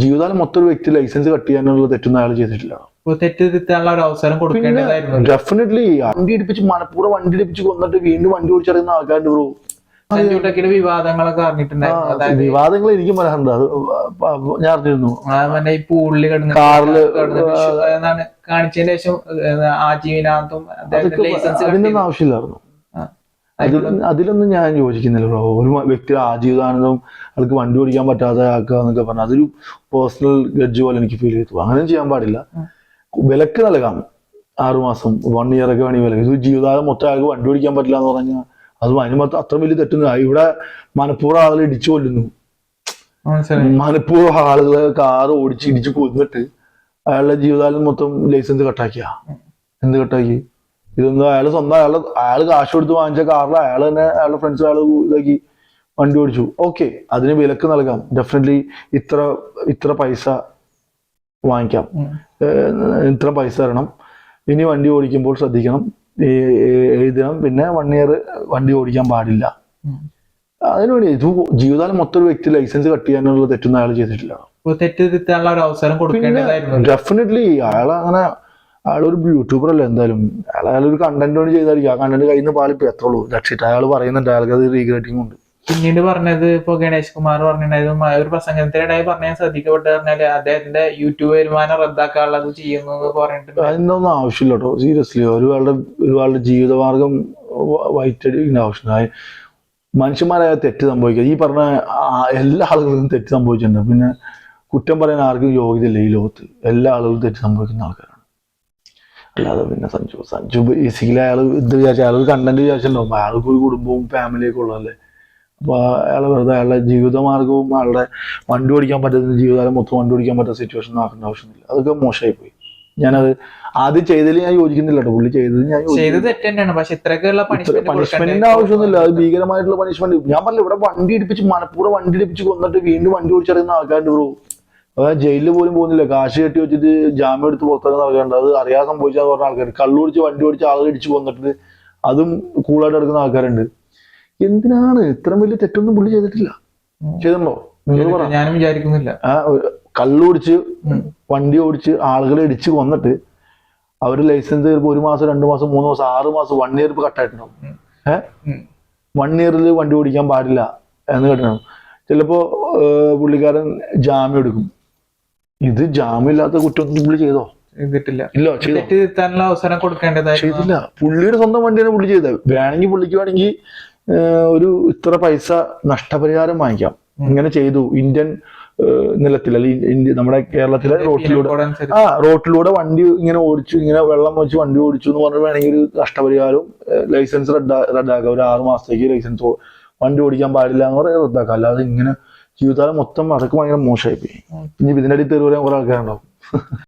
ജീവിതകാലം മൊത്തം ഒരു വ്യക്തി ലൈസൻസ് കട്ട് ചെയ്യാനുള്ള തെറ്റൊന്നും അയാൾ ചെയ്തിട്ടില്ല. തെറ്റ് തിരുത്താനുള്ള ഒരു അവസരം കൊടുക്കേണ്ടതായിരുന്നു. ഡെഫിനറ്റ്ലി വണ്ടി ഇടിപ്പിച്ച് മനപ്പൂർവം വണ്ടി ഇടിപ്പിച്ച് കൊന്നിട്ട് വീണ്ടും വണ്ടി ഓടിച്ചറിയുന്ന ആൾക്കാരുടെ ബ്രോ വിവാദങ്ങളൊക്കെ അറിഞ്ഞിട്ടുണ്ടായിരുന്നു. വിവാദങ്ങൾ എനിക്കും പറയാറുണ്ട് അത് ഞാൻ അറിഞ്ഞിരുന്നു. ഈ പൂളിൽ കിടന്ന് കാറിൽ കാണിച്ചതിന് ശേഷം ഏഹ്, ആ ജീവനാന്തും അദ്ദേഹത്തിന്റെ ലൈസൻസ് അതിന്റെ ഒന്നും ആവശ്യമില്ലായിരുന്നു. അതിൽ അതിലൊന്നും ഞാൻ യോജിക്കുന്നില്ല ബ്രോ ഒരു വ്യക്തി ആജീവിതാനന്ദം ആൾക്ക് വണ്ടി ഓടിക്കാൻ പറ്റാതെ ആക്കുക എന്നൊക്കെ പറഞ്ഞാൽ അതൊരു പേഴ്സണൽ ഗഡ്ജ് പോലെ എനിക്ക് ഫീൽ ചെയ്തു. അങ്ങനെ ചെയ്യാൻ പാടില്ല. വിലക്ക് നൽകാം. ആറുമാസം വൺ ഇയർ ഒക്കെ വേണമെങ്കിൽ വിലക്ക്. ഇത് ജീവിതകാലം മൊത്തം ആൾക്ക് വണ്ടി ഓടിക്കാൻ പറ്റില്ല എന്ന് പറഞ്ഞാൽ അത് അതിന് മൊത്തം അത്ര വലിയ തെറ്റൊന്നും ഇവിടെ മനഃപൂർവം ആളുകൾ ഇടിച്ചു കൊല്ലുന്നു. മനഃപൂർവം ആളുകളെ കാർ ഓടിച്ച് ഇടിച്ച് കൊന്നിട്ട് അയാളുടെ ജീവിതകാലം മൊത്തം ലൈസൻസ് കട്ടാക്കിയ എന്ത് കട്ടാക്കി ഇതൊന്നും അയാൾ സ്വന്തം അയാളെ അയാൾ കാശ് കൊടുത്ത് വാങ്ങിച്ച കാറിൽ അയാൾ തന്നെ അയാളുടെ ഫ്രണ്ട്സ് അയാൾ ഇതാക്കി വണ്ടി ഓടിച്ചു. ഓക്കെ അതിന് വിലക്ക് നൽകാം. ഡെഫിനറ്റ്ലി ഇത്ര ഇത്ര പൈസ വാങ്ങിക്കാം. ഇത്ര പൈസ തരണം. ഇനി വണ്ടി ഓടിക്കുമ്പോൾ ശ്രദ്ധിക്കണം. എഴുതണം പിന്നെ വൺ ഇയർ വണ്ടി ഓടിക്കാൻ പാടില്ല. അതിന് അതിനുവേണ്ടി ഇത് ജീവിതകാലം മൊത്തം ഒരു വ്യക്തി ലൈസൻസ് കട്ട് ചെയ്യാനുള്ള തെറ്റൊന്നും അയാൾ ചെയ്തിട്ടില്ല. തെറ്റ് തിരുത്താനുള്ള ഒരു അവസരം കൊടുക്കേണ്ടതായിരുന്നു. ഡെഫിനറ്റ്ലി അയാൾ അങ്ങനെ അയാളൊരു യൂട്യൂബർ അല്ലേ എന്തായാലും. അയാൾ അയാളൊരു കണ്ടന്റ് വേണ്ടി ചെയ്തായിരിക്കും. ആ കണ്ടന്റ് കയ്യിൽ നിന്ന് പാളിപ്പോ. എത്ര ഉള്ളൂ. രക്ഷിട്ട് അയാൾ പറയുന്നുണ്ട്. അയാൾക്ക് അത് റീഗ്രേറ്റിംഗ് ഉണ്ട്. പിന്നീട് പറഞ്ഞത് ഇപ്പൊ ഗണേഷ് കുമാർ പറഞ്ഞിട്ടുണ്ടായിരുന്നു. ഒരു പ്രസംഗത്തിനിടയിൽ പറഞ്ഞാൽ ഞാൻ ശ്രദ്ധിക്കപ്പെട്ട് പറഞ്ഞാൽ അദ്ദേഹത്തിന്റെ യൂട്യൂബ് വരുമാനം റദ്ദാക്കാനുള്ളത് ചെയ്യുന്നു അതിന്റെ ഒന്നും ആവശ്യമില്ല കേട്ടോ. സീരിയസ്ലി ഒരുപാട് ഒരുപാട് ജീവിതമാർഗം വൈറ്റടിക്കുന്ന ആവശ്യമില്ല. മനുഷ്യന്മാരെ മനുഷ്യന്മാരായ തെറ്റ് സംഭവിക്കുക. ഈ പറഞ്ഞ എല്ലാ ആളുകളും തെറ്റ് സംഭവിച്ചിട്ടുണ്ട്. പിന്നെ കുറ്റം പറയാൻ ആർക്കും യോഗ്യതയില്ല ഈ ലോകത്ത്. എല്ലാ ആളുകളും തെറ്റ് സംഭവിക്കുന്ന ആൾക്കാരാണ്. അല്ലാതെ പിന്നെ സഞ്ജു സഞ്ജു ബേസിക്കലി അയാൾ ഇത് വിചാരിച്ചു അയാൾ കണ്ടന്റ് വിചാരിച്ചിട്ടുണ്ടാവും. അയാൾക്ക് ഒരു കുടുംബവും ഫാമിലിയൊക്കെ ഉള്ളതല്ലേ? അപ്പൊ അയാൾ വെറുതെ അയാളുടെ ജീവിതമാർഗവും അയാളുടെ വണ്ടി ഓടിക്കാൻ പറ്റുന്ന ജീവിതകാലം മൊത്തം വണ്ടി ഓടിക്കാൻ പറ്റുന്ന സിറ്റുവേഷൻ ആക്കേണ്ട ആവശ്യമില്ല അതൊക്കെ മോശമായി പോയി ഞാനത് ആദ്യം ചെയ്തതിൽ ഞാൻ യോജിക്കുന്നില്ല കേട്ടോ. പുള്ളി ചെയ്തത് ഞാൻ പണിഷ്മെന്റിന്റെ ആവശ്യമൊന്നുമില്ല. അത് ഭീകരമായിട്ടുള്ള പണിഷ്മെന്റ് ഞാൻ പറഞ്ഞില്ല ഇവിടെ വണ്ടി ഇടിപ്പിച്ച് മനഃപൂർവം വണ്ടി ഇടിപ്പിച്ച് കൊന്നിട്ട് വീണ്ടും വണ്ടി ഓടിച്ചറിയുന്ന ആൾക്കാരുണ്ട് ബ്രോ. അതായത് ജയിലിൽ പോലും പോകുന്നില്ല. കാശ് കെട്ടി വെച്ചിട്ട് ജാമ്യം എടുത്ത് പുറത്തേക്ക് നടക്കേണ്ട അത് അറിയാതെ സംഭവിച്ചാന്ന് പറഞ്ഞ ആൾക്കാർ കള്ളു പിടിച്ച് വണ്ടി ഓടിച്ച് ആളുകൾ ഇടിച്ച് കൊന്നിട്ട് അതും കൂളായിട്ട് എടുക്കുന്ന ആൾക്കാരുണ്ട്. എന്തിനാണ് ഇത്ര വലിയ തെറ്റൊന്നും പുള്ളി ചെയ്തിട്ടില്ല? ചെയ്തിട്ടുണ്ടോ? ഞാനും വിചാരിക്കുന്നില്ല. ആ ഒരു കള്ളു കുടിച്ച് വണ്ടി ഓടിച്ച് ആളുകളെ ഇടിച്ച് കൊന്നിട്ട് അവർ ലൈസൻസ് ചിലപ്പോൾ ഒരു മാസം രണ്ട് മാസം മൂന്ന് മാസം ആറ് മാസം വൺ ഇയർ ഇപ്പൊ കട്ടായിട്ടുണ്ടാവും ഏഹ് വൺ ഇയറിൽ വണ്ടി ഓടിക്കാൻ പാടില്ല എന്ന് കേട്ടിട്ടുണ്ടാവും ചിലപ്പോ പുള്ളിക്കാരൻ ജാമ്യം എടുക്കും. ഇത് ജാമ്യമില്ലാത്ത കുറ്റമൊന്നും പുള്ളി ചെയ്തോ? ചെയ്തിട്ടില്ല. ഇല്ല ചെയ്തോ? തെറ്റ് തിരുത്താനുള്ള അവസരം കൊടുക്കേണ്ടതായിരുന്നു. ചെയ്തില്ല. പുള്ളിയുടെ സ്വന്തം വണ്ടിയാണ് പുള്ളി ചെയ്തത്. വേണമെങ്കിൽ പുള്ളിക്ക് വേണമെങ്കിൽ ഒരു ഇത്ര പൈസ നഷ്ടപരിഹാരം വാങ്ങിക്കാം. ഇങ്ങനെ ചെയ്തു. ഇന്ത്യൻ നിലത്തിൽ അല്ലെങ്കിൽ നമ്മുടെ കേരളത്തിലെ റോട്ടിലൂടെ. ആ റോട്ടിലൂടെ വണ്ടി ഇങ്ങനെ ഓടിച്ചു ഇങ്ങനെ വെള്ളം വെച്ച് വണ്ടി ഓടിച്ചു എന്ന് പറഞ്ഞാൽ വേണമെങ്കിൽ ഒരു നഷ്ടപരിഹാരവും ലൈസൻസ് റദ്ദാ റദ്ദാക്കുക ഒരു ആറ് മാസത്തേക്ക് ലൈസൻസ് വണ്ടി ഓടിക്കാൻ പാടില്ല എന്ന് പറയാൻ റദ്ദാക്കുക അല്ലാതെ ഇങ്ങനെ ജീവിതകാലം മൊത്തം അതൊക്കെ ഭയങ്കര മോശമായി പോയി ഇനി ഇതിനടി അടിയിൽ തെരുവ് പറയാൻ ആൾക്കാരുണ്ടാവും.